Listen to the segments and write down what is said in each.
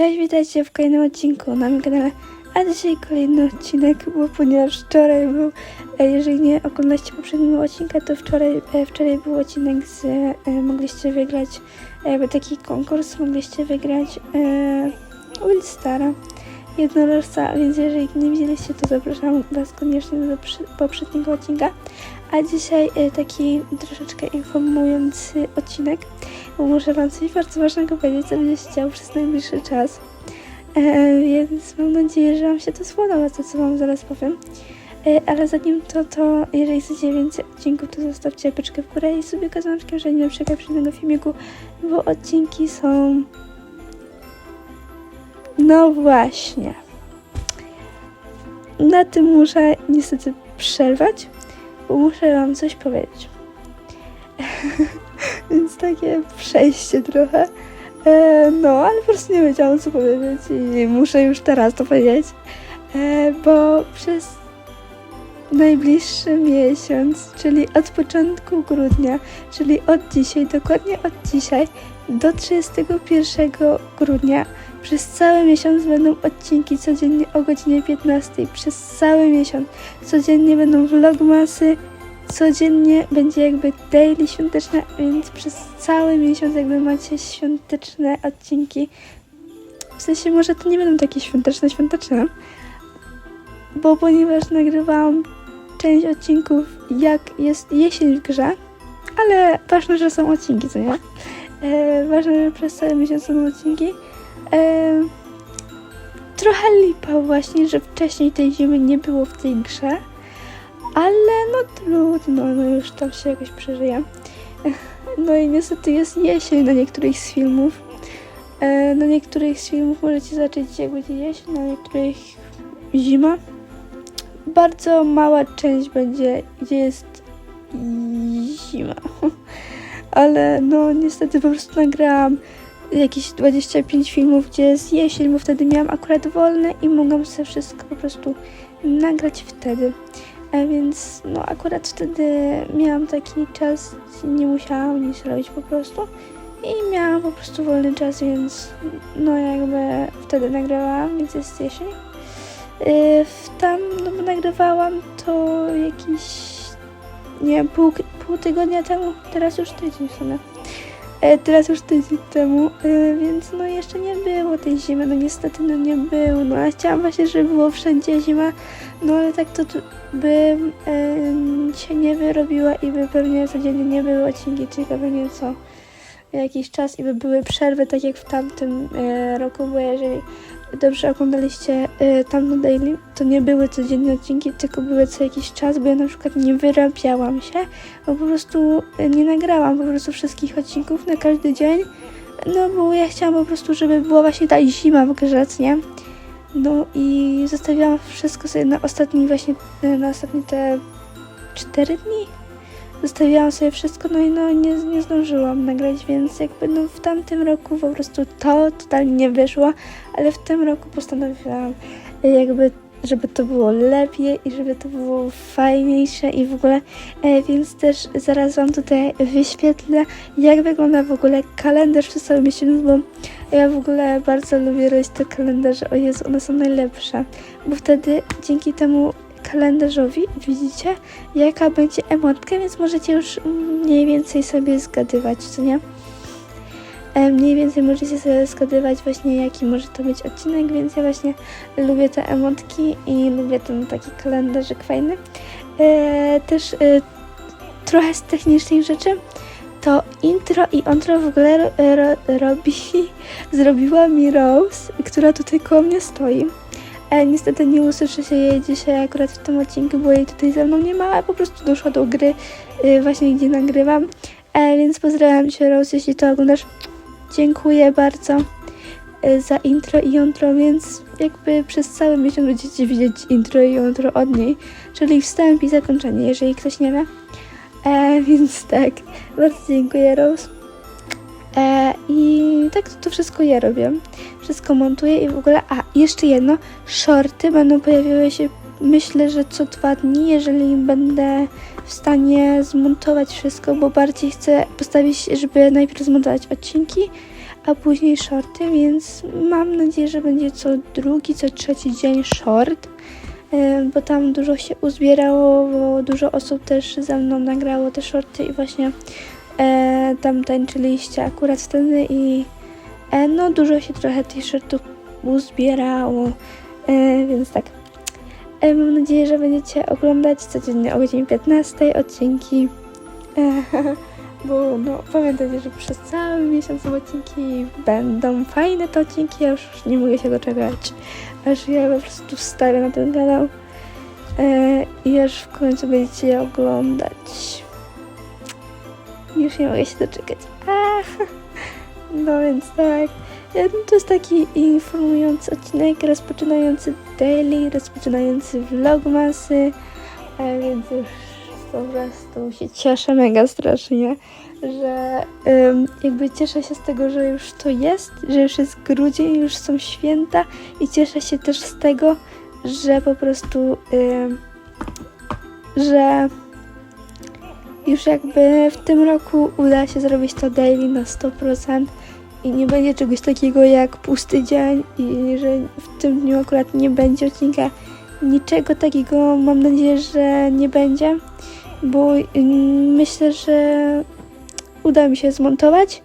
Cześć, witajcie w kolejnym odcinku na moim kanale. A dzisiaj kolejny odcinek, bo ponieważ wczoraj był, e, jeżeli nie oglądacie poprzedniego odcinka, to wczoraj, e, wczoraj był odcinek z, e, mogliście wygrać, jakby taki konkurs, mogliście wygrać e, Willstara, jednorożca, więc jeżeli nie widzieliście, to zapraszam Was koniecznie do poprzedniego odcinka. A dzisiaj e, taki troszeczkę informujący odcinek, muszę Wam coś bardzo ważnego powiedzieć, co będzie się przez najbliższy czas. E, więc mam nadzieję, że Wam się to spodoba, to co Wam zaraz powiem. E, ale zanim to, to jeżeli chcecie więcej odcinków, to zostawcie łapeczkę w górę i sobie kazaneczkę, że nie przegapić żadnego filmiku, bo odcinki są... No właśnie. Na tym muszę niestety przerwać, bo muszę Wam coś powiedzieć. Więc takie przejście trochę. E, no, ale po prostu nie wiedziałam co powiedzieć i muszę już teraz to powiedzieć, e, bo przez najbliższy miesiąc, czyli od początku grudnia, czyli od dzisiaj, dokładnie od dzisiaj do 31 grudnia, przez cały miesiąc będą odcinki codziennie o godzinie 15. Przez cały miesiąc codziennie będą vlogmasy, codziennie będzie jakby daily świąteczne, więc przez cały miesiąc jakby macie świąteczne odcinki. W sensie może to nie będą takie świąteczne, świąteczne, bo ponieważ nagrywałam część odcinków jak jest jesień w grze, ale ważne, że są odcinki, co nie? E, ważne, że przez cały miesiąc są odcinki. E, trochę lipa właśnie, że wcześniej tej zimy nie było w tej grze. Ale no trudno, no już tam się jakoś przeżyje. No i niestety jest jesień na niektórych z filmów. E, Na niektórych z filmów możecie zacząć jak będzie jesień, na niektórych zima. Bardzo mała część będzie, gdzie jest zima. Ale no niestety po prostu nagrałam jakieś 25 filmów, gdzie jest jesień, bo wtedy miałam akurat wolne i mogłam sobie wszystko po prostu nagrać wtedy. A więc no akurat wtedy miałam taki czas, nie musiałam nic robić po prostu i miałam po prostu wolny czas, więc no jakby wtedy nagrywałam, więc jest jesień. W tam no, nagrywałam to jakiś nie wiem, pół, pół tygodnia temu, teraz już tydzień w sumie. E, teraz już tydzień temu, e, więc no jeszcze nie było tej zimy, no niestety no nie było, no a chciałam właśnie, żeby było wszędzie zima, no ale tak to bym e, się nie wyrobiła i by pewnie codziennie nie były odcinki, tylko pewnie co jakiś czas i by były przerwy, tak jak w tamtym e, roku, bo jeżeli dobrze oglądaliście e, tamto daily, to nie były codzienne odcinki, tylko były co jakiś czas, bo ja na przykład nie wyrabiałam się, bo po prostu e, nie nagrałam po prostu wszystkich odcinków na każdy dzień, no bo ja chciałam po prostu, żeby była właśnie ta zima w nie? No i zostawiłam wszystko sobie na ostatni właśnie, na ostatnie te 4 dni. Zostawiłam sobie wszystko, no i no nie, nie zdążyłam nagrać, więc jakby no w tamtym roku po prostu to totalnie nie wyszło, ale w tym roku postanowiłam jakby żeby to było lepiej i żeby to było fajniejsze i w ogóle, e, więc też zaraz Wam tutaj wyświetlę, jak wygląda w ogóle kalendarz przez cały miesiąc, bo ja w ogóle bardzo lubię robić te kalendarze, o Jezu, one są najlepsze, bo wtedy dzięki temu kalendarzowi widzicie, jaka będzie emotka, więc możecie już mniej więcej sobie zgadywać, co nie? E, Mniej więcej możecie sobie zgadywać właśnie jaki może to być odcinek, więc ja właśnie lubię te emotki i lubię ten taki kalendarzyk fajny. E, też e, trochę z technicznych rzeczy to intro i ontro w ogóle ro, ro, robi, zrobiła mi Rose, która tutaj koło mnie stoi. E, niestety nie usłyszy się jej dzisiaj akurat w tym odcinku, bo jej tutaj ze mną nie ma, a po prostu doszła do gry e, właśnie gdzie nagrywam. E, więc pozdrawiam Cię Rose, jeśli to oglądasz. Dziękuję bardzo e, za intro i ontro, więc jakby przez cały miesiąc będziecie widzieć intro i ontro od niej, czyli wstęp i zakończenie, jeżeli ktoś nie wie. E, więc tak, bardzo dziękuję Rose. E, I tak to, to wszystko ja robię. Wszystko montuję i w ogóle. A, jeszcze jedno. Shorty będą pojawiały się, myślę, że co dwa dni, jeżeli będę w stanie zmontować wszystko, bo bardziej chcę postawić, żeby najpierw zmontować odcinki, a później shorty, więc mam nadzieję, że będzie co drugi, co trzeci dzień short, e, bo tam dużo się uzbierało, bo dużo osób też ze mną nagrało te shorty i właśnie e, tam tańczyliście akurat wtedy i e, no dużo się trochę tych shortów uzbierało, e, więc tak. E, mam nadzieję, że będziecie oglądać codziennie o godzinie 15 odcinki. E, bo no, pamiętajcie, że przez cały miesiąc odcinki będą fajne te odcinki, ja już nie mogę się doczekać, aż ja po prostu wstawię na ten kanał e, i aż w końcu będziecie je oglądać. Już nie mogę się doczekać. Ach. No więc tak, to jest taki informujący odcinek, rozpoczynający daily, rozpoczynający vlogmasy, a więc już po prostu się cieszę mega strasznie, że ym, jakby cieszę się z tego, że już to jest, że już jest grudzień, już są święta i cieszę się też z tego, że po prostu, ym, że już jakby w tym roku uda się zrobić to daily na 100% i nie będzie czegoś takiego jak pusty dzień i że w tym dniu akurat nie będzie odcinka. Niczego takiego mam nadzieję, że nie będzie bo mm, myślę, że uda mi się zmontować,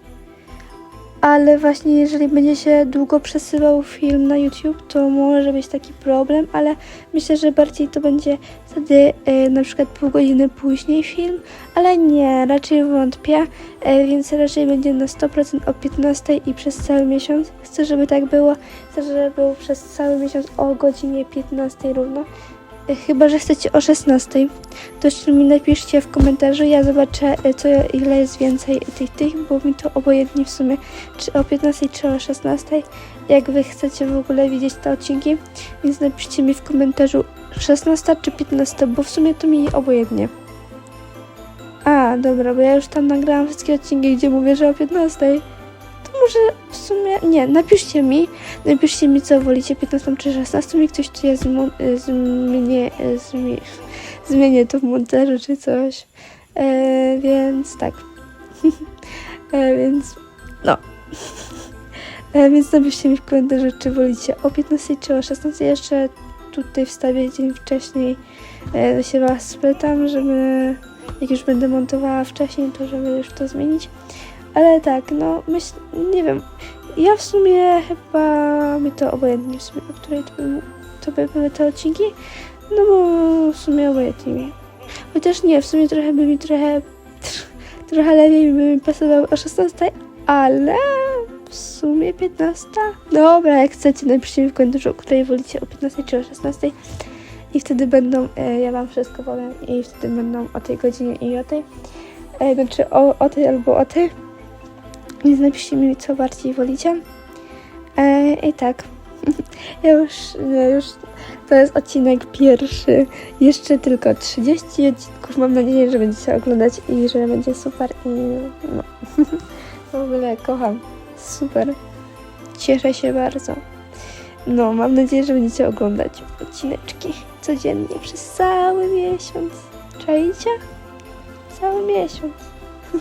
ale właśnie jeżeli będzie się długo przesyłał film na YouTube, to może być taki problem, ale myślę, że bardziej to będzie wtedy e, na przykład pół godziny później film, ale nie, raczej wątpię, e, więc raczej będzie na 100% o 15 i przez cały miesiąc. Chcę, żeby tak było, chcę, żeby był przez cały miesiąc o godzinie 15 równo. Chyba, że chcecie o 16, to jeszcze mi napiszcie w komentarzu, ja zobaczę e, co, ile jest więcej tych tych, bo mi to obojętnie w sumie, czy o 15, czy o 16, jak wy chcecie w ogóle widzieć te odcinki, więc napiszcie mi w komentarzu 16 czy 15, bo w sumie to mi obojętnie. A, dobra, bo ja już tam nagrałam wszystkie odcinki, gdzie mówię, że o 15. Może w sumie, nie, napiszcie mi, napiszcie mi co wolicie, 15 czy 16, mi ktoś tu ja y, zmienię, y, zmienię, to w montażu czy coś. E, więc tak. e, więc no. E, więc napiszcie mi w komentarzu, czy wolicie o 15 czy o 16. Jeszcze tutaj wstawię dzień wcześniej. E, się was spytam, żeby jak już będę montowała wcześniej, to żeby już to zmienić. Ale tak, no myśl, nie wiem. Ja w sumie chyba mi to obojętnie w sumie, o której to by, to by były te odcinki. No bo w sumie obojętnie mi. Chociaż nie, w sumie trochę by mi trochę trochę lepiej by mi pasowało o 16, ale w sumie 15. Dobra, jak chcecie, napiszcie mi w komentarzu, o której wolicie, o 15 czy o 16. I wtedy będą, e, ja wam wszystko powiem i wtedy będą o tej godzinie i o tej. E, znaczy o, o tej albo o tej. Więc napiszcie mi, co bardziej wolicie. E, I tak. Ja już, już, to jest odcinek pierwszy. Jeszcze tylko 30 odcinków. Mam nadzieję, że będziecie oglądać i że będzie super. I no, w ogóle kocham. Super. Cieszę się bardzo. No, mam nadzieję, że będziecie oglądać odcineczki codziennie przez cały miesiąc. Czajcie? Cały miesiąc.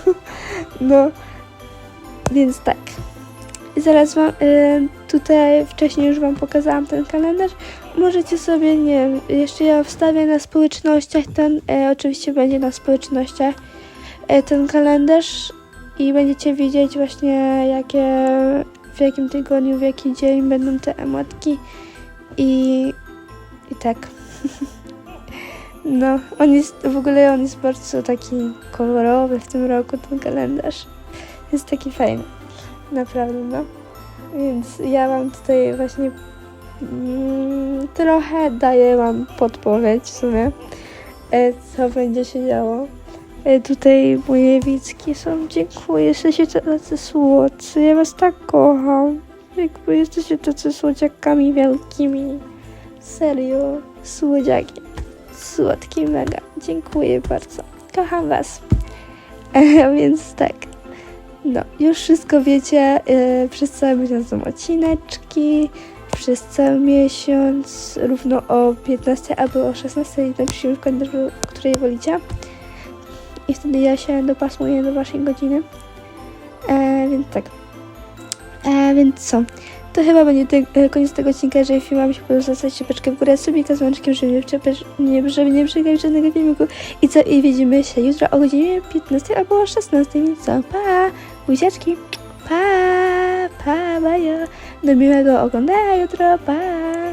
no, więc tak. Zaraz wam, y, tutaj wcześniej już wam pokazałam ten kalendarz. Możecie sobie, nie wiem, jeszcze ja wstawię na społecznościach ten, e, oczywiście będzie na społecznościach e, ten kalendarz i będziecie wiedzieć właśnie jakie, w jakim tygodniu, w jaki dzień będą te emotki i, i tak. No, on jest, w ogóle on jest bardzo taki kolorowy w tym roku, ten kalendarz. Jest taki fajny, naprawdę, no. Więc ja wam tutaj właśnie mm, trochę daję wam podpowiedź w sumie, e, co będzie się działo. E, tutaj moje widzki są, dziękuję, jesteście tacy słodcy, ja was tak kocham. Jakby jesteście tacy słodziakami wielkimi. Serio, słodziaki. Słodki mega. Dziękuję bardzo. Kocham was. Więc tak. No, już wszystko wiecie. E, przez cały miesiąc są odcineczki. Przez cały miesiąc równo o 15 albo o 16 napiszcie w komentarzu, której wolicie. I wtedy ja się dopasuję do waszej godziny. E, więc tak. E, więc co? To chyba będzie te, koniec tego odcinka. Jeżeli film Wam się podobał, zostawcie łapeczkę w górę, subika z łączkiem, żeby nie, nie, żeby nie żadnego filmiku. I co? I widzimy się jutro o godzinie 15 albo o 16, więc co? Pa! Buziaczki! Pa! Pa! Bajo! Do miłego oglądania jutro! Pa!